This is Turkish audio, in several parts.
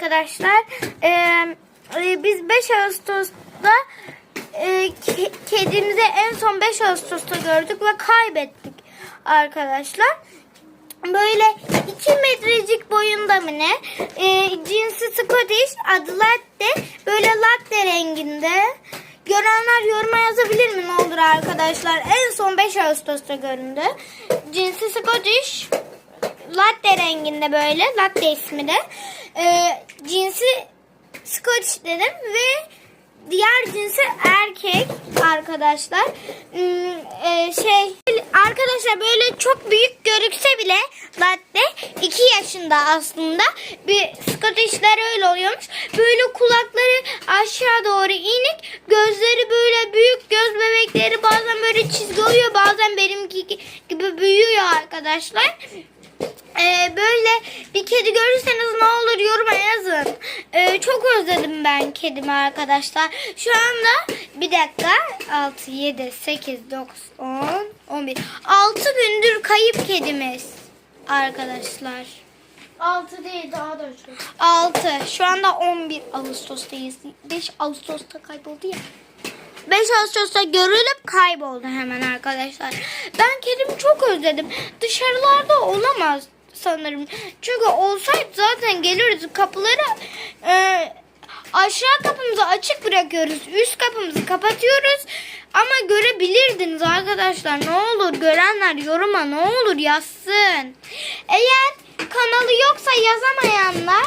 arkadaşlar. Ee, e, biz 5 Ağustos'ta e, ke- kedimizi en son 5 Ağustos'ta gördük ve kaybettik arkadaşlar. Böyle 2 metrecik boyunda mı ne? Ee, cinsi Scottish adı latte. Böyle latte renginde. Görenler yoruma yazabilir mi ne olur arkadaşlar? En son 5 Ağustos'ta göründü. Cinsi Scottish latte renginde böyle. Latte ismi de. Ee, dedim ve diğer cinsi erkek arkadaşlar. Hmm, e, şey arkadaşlar böyle çok büyük görükse bile latte 2 yaşında aslında. Bir Scottish'ler öyle oluyormuş. Böyle kulakları aşağı doğru inik. Gözleri böyle büyük göz bebekleri bazen böyle çizgi oluyor. Bazen benimki gibi büyüyor arkadaşlar. Ee, böyle bir kedi görürseniz ne olur yoruma yazın. Ee, çok özledim ben kedimi arkadaşlar. Şu anda bir dakika 6, 7, 8, 9, 10, 11. 6 gündür kayıp kedimiz arkadaşlar. 6 değil daha da çok. 6. Şu anda 11 Ağustos'tayız. 5 Ağustos'ta kayboldu ya. 5 Ağustos'ta görülüp kayboldu hemen arkadaşlar. Ben kedimi çok özledim. Dışarılarda olamaz sanırım. Çünkü olsaydı zaten geliriz kapıları e, aşağı kapımızı açık bırakıyoruz. Üst kapımızı kapatıyoruz. Ama görebilirdiniz arkadaşlar. Ne olur görenler yoruma ne olur yazsın. Eğer kanalı yoksa yazamayanlar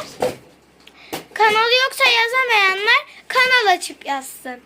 Kanalı yoksa yazamayanlar kanal açıp yazsın.